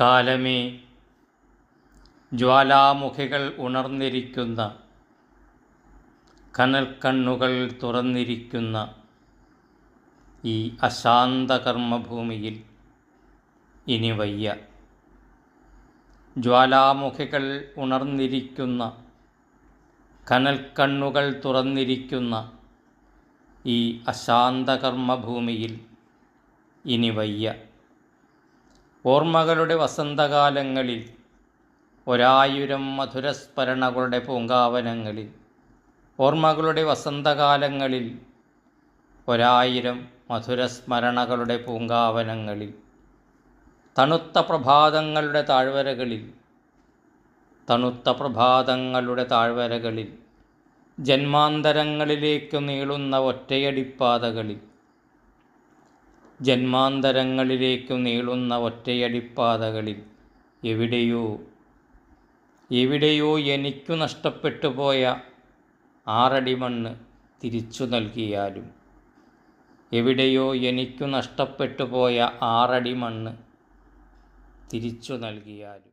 കാലമേ ജ്വാലാമുഖികൾ ഉണർന്നിരിക്കുന്ന കനൽക്കണ്ണുകൾ തുറന്നിരിക്കുന്ന ഈ അശാന്ത കർമ്മഭൂമിയിൽ ഇനി വയ്യ. ജ്വാലാമുഖികൾ ഉണർന്നിരിക്കുന്ന കനൽക്കണ്ണുകൾ തുറന്നിരിക്കുന്ന ഈ അശാന്ത കർമ്മഭൂമിയിൽ ഇനി വയ്യ. ഓർമ്മകളുടെ വസന്തകാലങ്ങളിൽ ഒരായിരം മധുരസ്മരണകളുടെ പൂങ്കാവനങ്ങളിൽ ഓർമ്മകളുടെ വസന്തകാലങ്ങളിൽ ഒരായിരം മധുരസ്മരണകളുടെ പൂങ്കാവനങ്ങളിൽ തണുത്ത പ്രഭാതങ്ങളുടെ താഴ്വരകളിൽ തണുത്ത പ്രഭാതങ്ങളുടെ താഴ്വരകളിൽ ജന്മാന്തരങ്ങളിലേക്ക് നീളുന്ന ഒറ്റയടിപ്പാതകളിൽ ജന്മാന്തരങ്ങളിലേക്ക് നീളുന്ന ഒറ്റയടിപ്പാതകളിൽ എവിടെയോ എവിടെയോ എനിക്കു നഷ്ടപ്പെട്ടു പോയ ആറടി മണ്ണ് തിരിച്ചു നൽകിയാലും എവിടെയോ എനിക്കു നഷ്ടപ്പെട്ടു പോയ ആറടി മണ്ണ് തിരിച്ചു നൽകിയാലും.